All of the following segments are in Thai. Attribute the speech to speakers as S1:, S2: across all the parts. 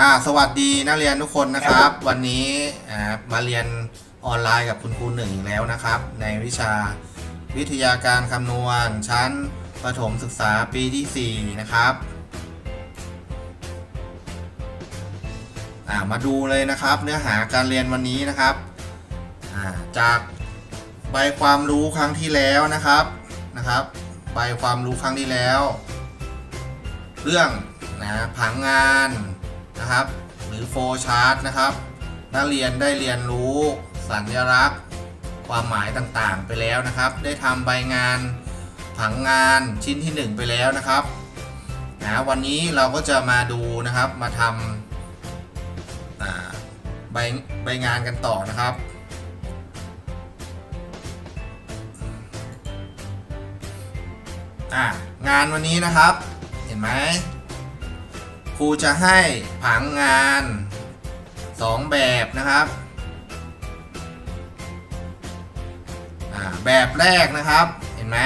S1: อ่าสวัสดีนักเรียนทุกคนนะครับ วันนี้มาเรียนออนไลน์กับคุณครูหนึ่งแล้วนะครับ ในวิชาวิทยาการคำนวณ ชั้นประถมศึกษาปีที่ 4 นะครับอ่ามาดูเลยนะครับ เนื้อหาการเรียนวันนี้นะครับอ่าจากใบความรู้ครั้งที่แล้วนะครับนะครับใบความรู้ครั้งที่แล้ว เรื่องนะผังงาน นะครับ หรือโฟชาร์ตนะครับ นักเรียนได้เรียนรู้สัญลักษณ์ ความหมายต่างๆ ไปแล้วนะครับ ได้ทำใบงานผังงานชิ้นที่ 1 ไปแล้วนะครับนะวันนี้เราก็จะมาดูนะครับมาทำใบใบงานกันต่อนะครับงานวันนี้นะครับ เห็นไหม ครูจะให้ผังงาน 2 แบบนะครับ แบบแรกนะครับ เห็นไหม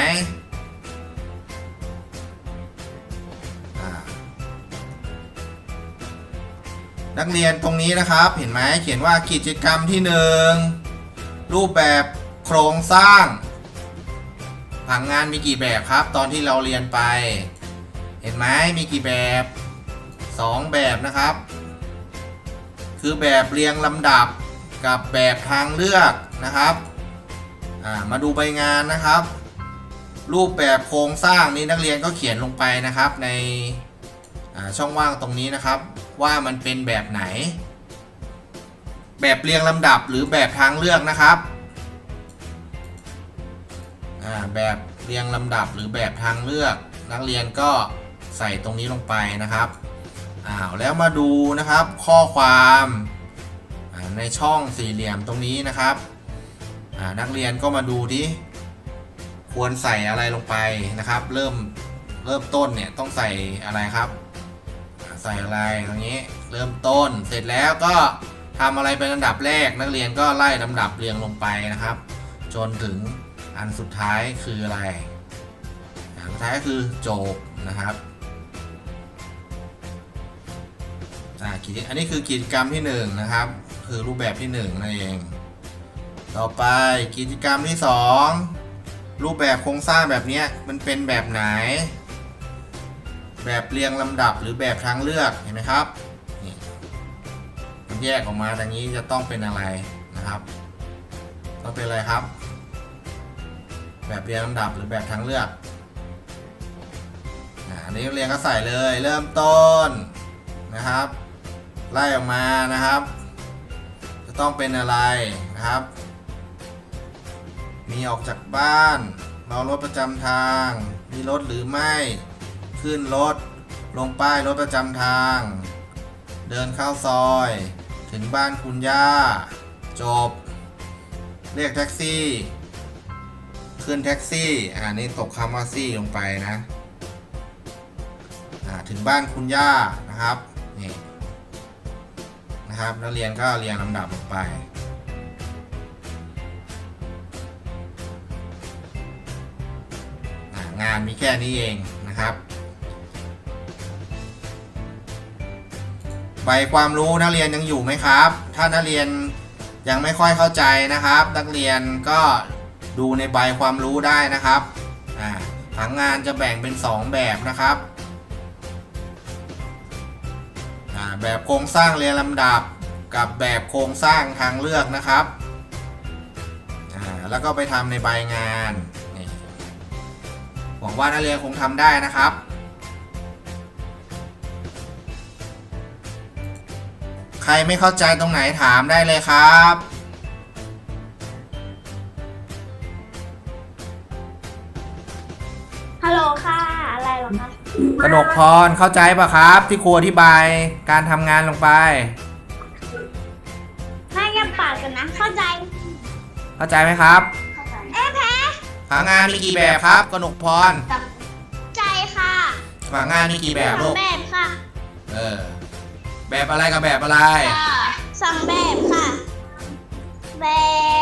S1: นักเรียนตรงนี้นะครับ เห็นไหมเขียนว่ากิจกรรมที่ 1 รูปแบบโครงสร้าง ผังงานมีกี่แบบครับ ตอนที่เราเรียนไป เห็นไหมมีกี่แบบ 2 แบบนะครับ คือแบบเรียงลำดับกับแบบทางเลือกนะครับมาดูใบงานนะครับ รูปแบบโครงสร้างนี้นักเรียนก็เขียนลงไปนะครับในช่องว่างตรงนี้นะครับ ว่ามันเป็นแบบไหน แบบเรียงลำดับหรือแบบทางเลือกนะครับแบบเรียงลำดับหรือแบบทางเลือก นักเรียนก็ใส่ตรงนี้ลงไปนะครับ อ้าวแล้วมาดูนะครับข้อความในช่องสี่เหลี่ยมตรงนี้นะครับนักเรียนก็มาดูที่ควรใส่อะไรลงไปนะครับ เริ่มเริ่มต้นเนี่ยต้องใส่อะไรครับ ใส่อะไรตรงนี้เริ่มต้นเสร็จแล้วก็ทำอะไรเป็นลำดับแรกนักเรียนก็ไล่ลำดับเรียงลงไปนะครับ จนถึงอันสุดท้ายคืออะไรอันสุดท้ายคือโจบนะครับ อ่ากิจอันนี้คือกิจกรรมที่1นะครับ คือรูปแบบที่1นั่นเอง ต่อไปกิจกรรมที่ 2 รูปแบบโครงสร้างแบบนี้มันเป็นแบบไหน แบบเรียงลำดับหรือแบบทางเลือกเห็นไหมครับนี่มันแยกออกมาดังนี้จะต้องเป็นอะไรนะครับต้องเป็นอะไรครับ แบบเรียงลำดับหรือแบบทางเลือกอันนี้เรียงก็ใส่เลยเริ่มต้นนะครับ ไล่ออกมานะครับ จะต้องเป็นอะไรนะครับ มีออกจากบ้านรอรถประจำทาง มีรถหรือไม่ ขึ้นรถ ลงป้ายรถประจำทาง เดินเข้าซอย ถึงบ้านคุณย่า จบ เรียกแท็กซี่ ขึ้นแท็กซี่ อ่านี่ตกคำว่าซี่ลงไปนะ อ่า ถึงบ้านคุณย่านะครับ นี่ นะครับนักเรียนก็เรียงลำดับลงไป งานมีแค่นี้เองนะครับใบความรู้นักเรียนยังอยู่ไหมครับ ถ้านักเรียนยังไม่ค่อยเข้าใจนะครับ นักเรียนก็ดูในใบความรู้ได้นะครับผังงานจะแบ่งเป็น 2 แบบนะครับ แบบโครงสร้างเรียงลำดับกับแบบโครงสร้างทางเลือกนะครับแล้วก็ไปทำในใบงานนี่หวังว่านักเรียนคงทำได้นะครับใครไม่เข้าใจตรงไหนถามได้เลยครับ
S2: ฮัลโหลค่ะ อะไรหรอคะ
S1: กนกพรเข้าใจปะครับ ที่ครูอธิบายการทำงานลงไป
S2: ให้ยับปากกันนะ เข้าใจ
S1: เข้าใจไหมครับ
S2: เอ๊ะแพ้
S1: ผังงานมีกี่แบบครับกนกพร
S2: ใจค่ะ
S1: ผังงานมีกี่แบบ
S2: สอ
S1: ลู
S2: ง
S1: ก
S2: แบบค่ะ
S1: เออ แบบอะไรกับแบบอะไร
S2: ค่ะสองแบบค่ะ แบบ